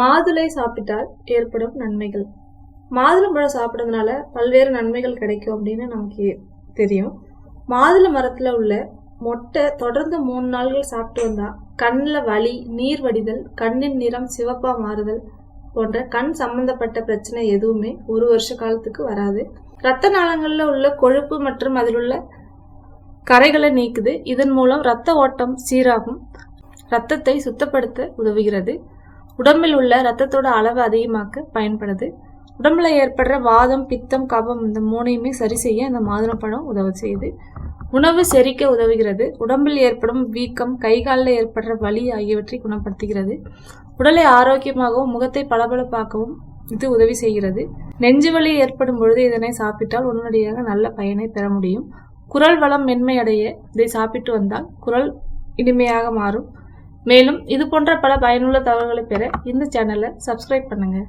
மாதுளை சாப்பிட்டால் ஏற்படும் நன்மைகள். மாதுளம்பழம் சாப்பிட்றதுனால பல்வேறு நன்மைகள் கிடைக்கும் அப்படின்னு நமக்கு தெரியும். மாதுளை மரத்தில் உள்ள மொட்டை தொடர்ந்து மூணு நாள்கள் சாப்பிட்டு வந்தால் கண்ணில் வலி நீர் வடிதல் கண்ணின் நிறம் சிவப்பாக மாறுதல் போன்ற கண் சம்பந்தப்பட்ட பிரச்சனை எதுவுமே ஒரு வருஷ காலத்துக்கு வராது. இரத்த நாளங்களில் உள்ள கொழுப்பு மற்றும் அதில் உள்ள கரைகளை நீக்குது. இதன் மூலம் இரத்த ஓட்டம் சீராகும். இரத்தத்தை சுத்தப்படுத்த உதவுகிறது. உடம்பில் உள்ள இரத்தத்தோட அளவு அதிகமாக்க பயன்படுது. உடம்புல ஏற்படுற வாதம் பித்தம் கபம் இந்த மூணையுமே சரி செய்ய இந்த மாதுளம்பழம் உதவி செய்யுது. உணவு செரிக்க உதவுகிறது. உடம்பில் ஏற்படும் வீக்கம் கை காலில் ஏற்படுற வலி ஆகியவற்றை குணப்படுத்துகிறது. உடலை ஆரோக்கியமாகவும் முகத்தை பளபளப்பாக்கவும் இது உதவி செய்கிறது. நெஞ்சு வலி ஏற்படும் பொழுது இதனை சாப்பிட்டால் உடனடியாக நல்ல பயனை பெற முடியும். குரல் வளம் மென்மையடைய இதை சாப்பிட்டு வந்தால் குரல் இனிமையாக மாறும். மேலும் இது போன்ற பல பயனுள்ள தகவல்களை பெற இந்த சேனலை சப்ஸ்கிரைப் பண்ணுங்கள்